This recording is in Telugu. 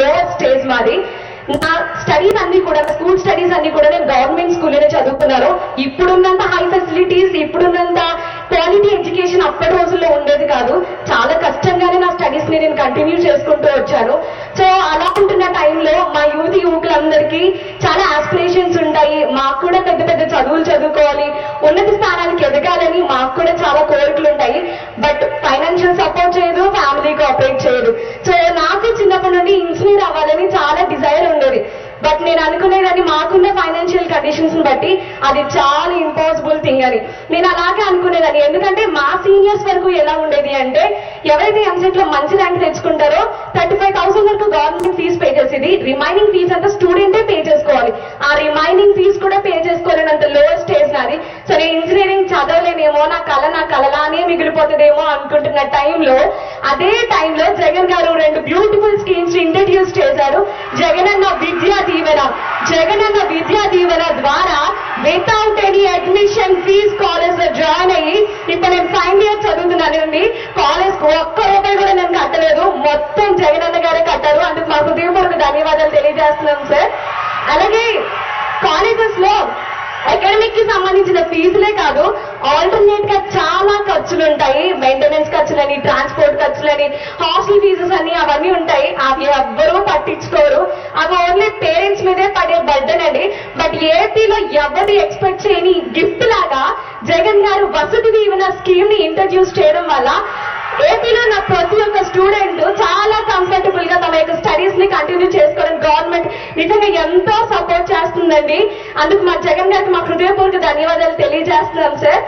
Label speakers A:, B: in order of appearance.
A: లో స్టేజ్ మాది. నా స్టడీస్ అన్ని కూడా స్కూల్ స్టడీస్ అన్ని కూడా నేను గవర్నమెంట్ స్కూల్లోనే చదువుకున్నాను. ఇప్పుడున్నంత హై ఫెసిలిటీస్ ఇప్పుడున్నంత క్వాలిటీ ఎడ్యుకేషన్ అప్పటి రోజుల్లో ఉండేది కాదు. చాలా కష్టంగానే నా స్టడీస్ని నేను కంటిన్యూ చేసుకుంటూ వచ్చాను. సో అలా ఉంటున్న టైంలో మా యువతి యువకులందరికీ చాలా ఆస్పిరేషన్స్ ఉంటాయి. మాకు కూడా పెద్ద పెద్ద చదువులు చదువుకోవాలి. ఉన్నత స్థానానికి ఎదగాలని మాకు కూడా చాలా కోరికలు ఉంటాయి బట్ ఇంజనీర్ అవ్వాలని చాలా డిజైర్ ఉండేది. బట్ నేను అనుకునేదాన్ని మాకున్న ఫైనాన్షియల్ కండిషన్స్ని బట్టి అది చాలా ఇంపాసిబుల్ థింగ్ అని. నేను అలాగే అనుకునేదాన్ని. ఎందుకంటే మా సీనియర్స్ వరకు ఎలా ఉండేది అంటే ఎవరైతే ఎంసెట్లో మంచి ర్యాంక్ తెచ్చుకుంటారో థర్టీ ఫైవ్ థౌసండ్ వరకు గవర్నమెంట్ ఫీజు పే చేసేది. రిమైనింగ్ ఫీజు అంతా స్టూడెంటే పే చేసుకోవాలి. ఆ రిమైనింగ్ ఫీజు కూడా పే చేసుకోలేనంత లోయర్ స్టేజ్ నాది. సో నేను ఇంజనీరింగ్ చదవలేనేమో నా కళ నా కళలానే మిగిలిపోతుందేమో అనుకుంటున్న టైంలో అదే టైంలో జగన్ గారు రెండు బ్యూటిఫుల్ ఇంట్రడ్యూస్ చేశారు. జగన్ అన్న విద్యా దీవెన. జగన్ అన్న విద్యా దీవెన ద్వారా వితౌట్ ఎనీ అడ్మిషన్ ఫీజ్ కాలేజ్లో జాయిన్ అయ్యి ఇప్పుడు నేను ఫైవ్ ఇయర్ చదువుతున్నానండి కాలేజ్ ఒక్క రూపాయి కూడా నేను కట్టలేదు. మొత్తం జగన్ అన్న గారే కట్టారు. అందుకు మా హృదయపూర్వక ధన్యవాదాలు తెలియజేస్తున్నాం సార్. అలాగే కాలేజెస్లో అకాడమిక్కి సంబంధించిన ఫీజులే కాదు ఆల్టర్నేట్గా చాలా ఖర్చులు ఉంటాయి. మెయింటెనెన్స్ ఖర్చులని ట్రాన్స్పోర్ట్ అని హాస్టల్ ఫీజెస్ అని అవన్నీ ఉంటాయి. అవి ఎవ్వరూ పట్టించుకోరు. అవి ఓన్లీ పేరెంట్స్ మీదే పడే బర్డన్ అండి బట్ ఏపీలో ఎవరు ఎక్స్పెక్ట్ చేయని గిఫ్ట్ లాగా జగన్ గారు వసతి దీవెన స్కీమ్ని ఇంట్రడ్యూస్ చేయడం వల్ల ఏపీలో నా ప్రతి ఒక్క స్టూడెంట్ చాలా కంఫర్టబుల్గా తమ యొక్క స్టడీస్ని కంటిన్యూ చేసుకోవడం గవర్నమెంట్ నిజంగా ఎంతో సపోర్ట్ చేస్తుందండి. అందుకు మా జగన్ గారికి మా హృదయపూర్వక ధన్యవాదాలు తెలియజేస్తున్నాం సార్